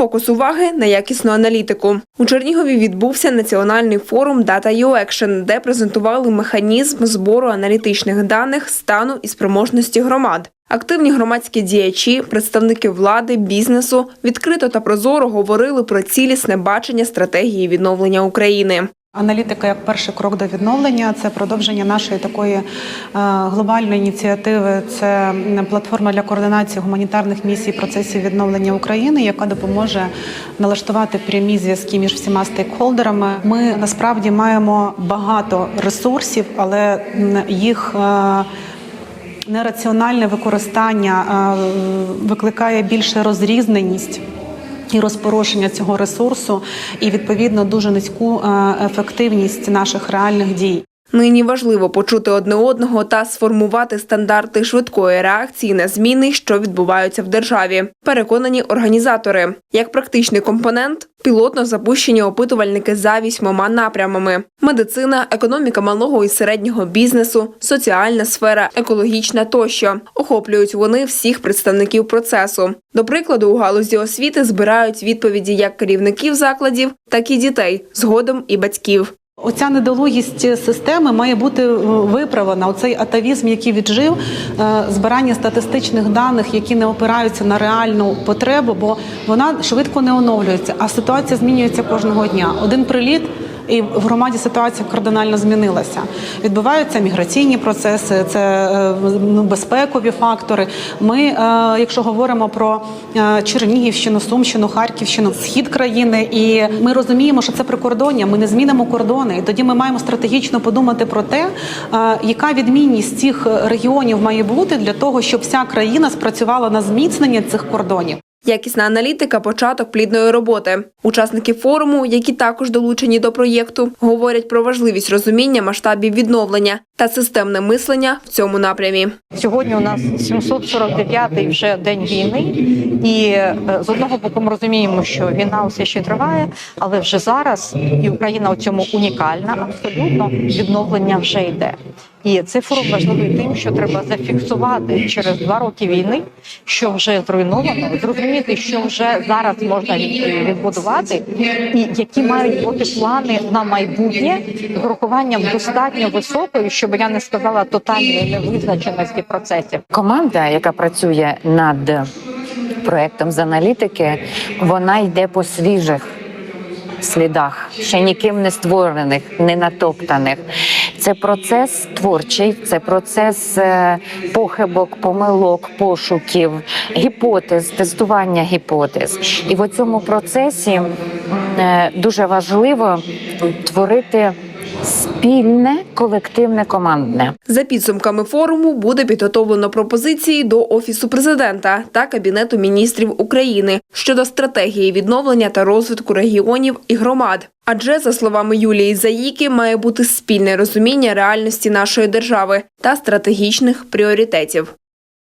Фокус уваги на якісну аналітику. У Чернігові відбувся національний форум Data U Action, де презентували механізм збору аналітичних даних стану і спроможності громад. Активні громадські діячі, представники влади, бізнесу відкрито та прозоро говорили про цілісне бачення стратегії відновлення України. Аналітика як перший крок до відновлення це продовження нашої такої е, глобальної ініціативи. Це платформа для координації гуманітарних місій процесів відновлення України, яка допоможе налаштувати прямі зв'язки між всіма стейкхолдерами. Ми насправді маємо багато ресурсів, але їх е, нераціональне використання е, викликає більше розрізненість. І розпорошення цього ресурсу, і відповідно дуже низьку е, ефективність наших реальних дій. Нині важливо почути одне одного та сформувати стандарти швидкої реакції на зміни, що відбуваються в державі. Переконані організатори, як практичний компонент. Пілотно запущені опитувальники за вісьмома напрямами: медицина, економіка малого і середнього бізнесу, соціальна сфера, екологічна тощо. Охоплюють вони всіх представників процесу. До прикладу, у галузі освіти збирають відповіді як керівників закладів, так і дітей, згодом і батьків. Оця недолугість системи має бути е, виправлена. Оцей атавізм, який віджив е, збирання статистичних даних, які не опираються на реальну потребу, бо вона швидко не оновлюється, а ситуація змінюється кожного дня. Один приліт. І в громаді ситуація кардинально змінилася. Відбуваються міграційні процеси, це е, ну, безпекові фактори. Ми, е, якщо говоримо про е, Чернігівщину, Сумщину, Харківщину, схід країни, і ми розуміємо, що це прикордоння. Ми не змінимо кордони. І тоді ми маємо стратегічно подумати про те, яка відмінність цих регіонів має бути для того, щоб вся країна спрацювала на зміцнення цих кордонів. Якісна аналітика початок плідної роботи. Учасники форуму, які також долучені до проєкту, говорять про важливість розуміння масштабів відновлення та системне мислення в цьому напрямі. Сьогодні у нас 749-й вже день війни, і е, з одного боку ми розуміємо, що війна усе ще триває, але вже зараз і Україна у цьому унікальна. Абсолютно відновлення вже йде. І цей форум важливий тим, що треба зафіксувати через два роки війни, що вже зруйновано, зрозуміти, що вже зараз можна відбудувати, і які мають бути плани на майбутнє з урахуванням достатньо високої, щоб я не сказала тотальної невизначеності процесів. Команда, яка працює над проектом з аналітики, вона йде по свіжих слідах, ще ніким не створених, не натоптаних. Це процес творчий, це процес е, похибок, помилок, пошуків, гіпотез, тестування гіпотез. І в цьому процесі е, дуже важливо творити спільне колективне командне. За підсумками форуму буде підготовлено пропозиції до офісу президента та кабінету міністрів України щодо стратегії відновлення та розвитку регіонів і громад. Адже, за словами Юлії Заїки, має бути спільне розуміння реальності нашої держави та стратегічних пріоритетів.